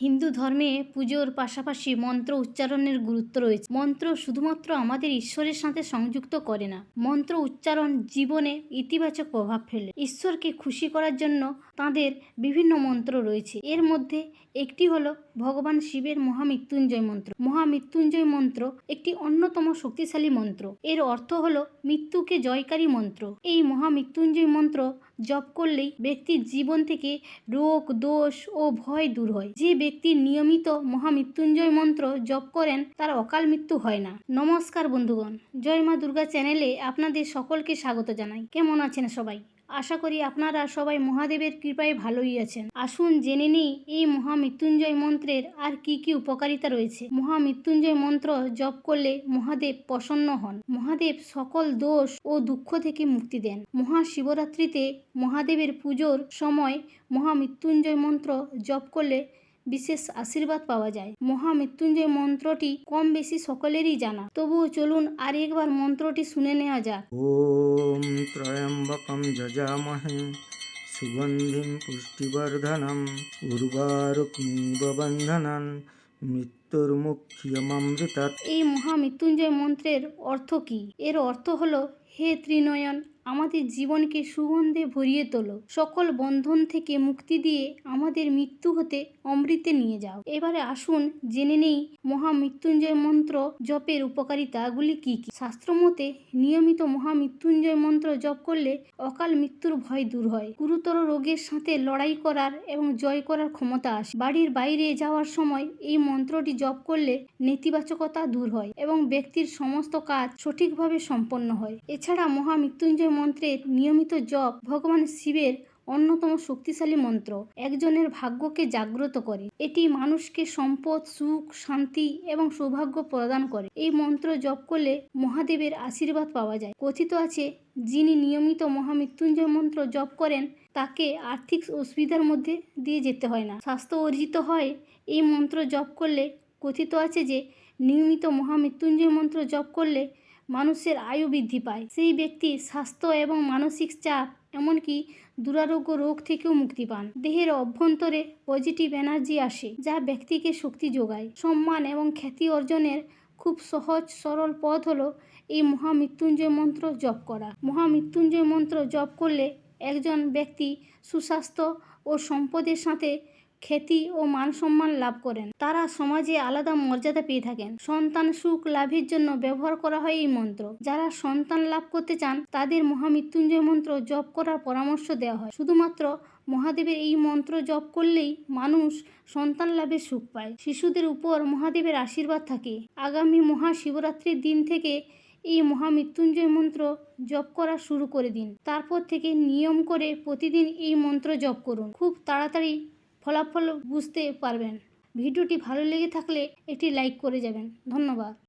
হিন্দু ধর্মে পুজোর পাশাপাশি মন্ত্র উচ্চারণের গুরুত্ব রয়েছে। মন্ত্র শুধুমাত্র আমাদের ঈশ্বরের সাথে সংযুক্ত করে না, মন্ত্র উচ্চারণ জীবনে ইতিবাচক প্রভাব ফেলে। ঈশ্বরকে খুশি করার জন্য তাদের বিভিন্ন মন্ত্র রয়েছে। এর মধ্যে একটি হলো ভগবান শিবের মহামৃত্যুঞ্জয় মন্ত্র। মহামৃত্যুঞ্জয় মন্ত্র একটি অন্যতম শক্তিশালী মন্ত্র। এর অর্থ হলো মৃত্যুকে জয়কারী মন্ত্র। এই মহামৃত্যুঞ্জয় মন্ত্র জপ করলেই ব্যক্তির জীবন থেকে রোগ, দোষ ও ভয় দূর হয়। যে ব্যক্তি নিয়মিত মহামৃত্যুঞ্জয় মন্ত্র জপ করেন, তার অকাল মৃত্যু হয় না। নমস্কার বন্ধুগণ, জয় মা দুর্গা চ্যানেলে আপনাদের সকলকে স্বাগত জানাই। কেমন আছেন সবাই? আশা করি আপনারা সবাই মহাদেবের কৃপায় ভালোই আছেন। আসুন জেনে নিই, এই মহামৃত্যুঞ্জয় মন্ত্রের আর কি কি উপকারিতা রয়েছে। মহামৃত্যুঞ্জয় মন্ত্র জপ করলে মহাদেব প্রসন্ন হন। মহাদেব সকল দোষ ও দুঃখ থেকে মুক্তি দেন। মহাশিবরাত্রিতে মহাদেবের পুজোর সময় মহামৃত্যুঞ্জয় মন্ত্র জপ করলে বিশেষ আশীর্বাদ পাওয়া যায়। মহামৃত্যুঞ্জয় মন্ত্রটি কম বেশি সকলেরই জানা। তবুও চলুন আর একবার মন্ত্রটি শুনে নেওয়া যাক। ওম ত্রয়ম্বকম যজামহে সুগন্ধিম পুষ্টিবর্ধনম উর্বারুক্মিব বন্ধনন মৃত্যুর্মুখ্যমৃতাৎ এই মহামৃত্যুঞ্জয় মন্ত্রের অর্থ কি? এর অর্থ হলো হে ত্রিনয়ন আমাদের জীবনকে সুগন্ধে ভরিয়ে তোলো। সকল বন্ধন থেকে মুক্তি দিয়ে আমাদের মৃত্যু হতে অমৃতে নিয়ে যাও। এবারে আসুন, জেনে নেই মহামৃত্যুঞ্জয় মন্ত্র জপের উপকারিতাগুলি কি কি? শাস্ত্রমতে নিয়মিত মহামৃত্যুঞ্জয় মন্ত্র জপ করলে অকাল মৃত্যুর ভয় দূর হয়। গুরুতর রোগের সাথে লড়াই করার এবং জয় করার ক্ষমতা আসে। বাড়ির বাইরে যাওয়ার সময় এই মন্ত্রটি জপ করলে নেতিবাচকতা দূর হয় এবং ব্যক্তির সমস্ত কাজ সঠিকভাবে সম্পন্ন হয়। এছাড়া মহামৃত্যুঞ্জয় মন্ত্রের নিয়মিত জপ ভগবান শিবের অন্যতম শক্তিশালী মন্ত্র। একজনের ভাগ্যকে জাগ্রত করে। এটি মানুষকে সম্পদ, সুখ, শান্তি এবং সৌভাগ্য প্রদান করে। এই মন্ত্র জপ করলে মহাদেবের আশীর্বাদ পাওয়া যায়। কথিত আছে, যিনি নিয়মিত মহামৃত্যুঞ্জয় মন্ত্র জপ করেন, তাকে আর্থিক অসুবিধার মধ্যে দিয়ে যেতে হয় না। স্বাস্থ্য অর্জিত হয়। এই মন্ত্র জপ করলে কথিত আছে যে, নিয়মিত মহামৃত্যুঞ্জয় মন্ত্র জপ করলে মানুষের আয়ু বৃদ্ধি পায়। সেই ব্যক্তি স্বাস্থ্য এবং মানসিক চাপ, এমনকি দুরারোগ্য রোগ থেকেও মুক্তি পান। দেহের অভ্যন্তরে পজিটিভ এনার্জি আসে, যা ব্যক্তিকে শক্তি যোগায়। সম্মান এবং খ্যাতি অর্জনের খুব সহজ, সরল পথ হলো এই মহামৃত্যুঞ্জয় মন্ত্র জপ করা। মহামৃত্যুঞ্জয় মন্ত্র জপ করলে একজন ব্যক্তি সুস্বাস্থ্য ও সম্পদের সাথে খ্যাতি ও মান সম্মান লাভ করেন। তারা সমাজে আলাদা মর্যাদা পেয়ে থাকেন। সন্তান সুখ লাভের জন্য ব্যবহার করা হয় এই মন্ত্র। যারা সন্তান লাভ করতে চান, তাদের মহামৃত্যুঞ্জয় মন্ত্র জপ করার পরামর্শ দেওয়া হয়। শুধুমাত্র মহাদেবের এই মন্ত্র জপ করলেই মানুষ সন্তান লাভের সুখ পায়। শিশুদের উপর মহাদেবের আশীর্বাদ থাকে। আগামী মহাশিবরাত্রির দিন থেকে এই মহামৃত্যুঞ্জয় মন্ত্র জপ করা শুরু করে দিন। তারপর থেকে নিয়ম করে প্রতিদিন এই মন্ত্র জপ করুন। খুব তাড়াতাড়ি ফলাফল বুঝতে পারবেন। ভিডিওটি ভালো লেগে থাকলে একটি লাইক করে যাবেন। ধন্যবাদ।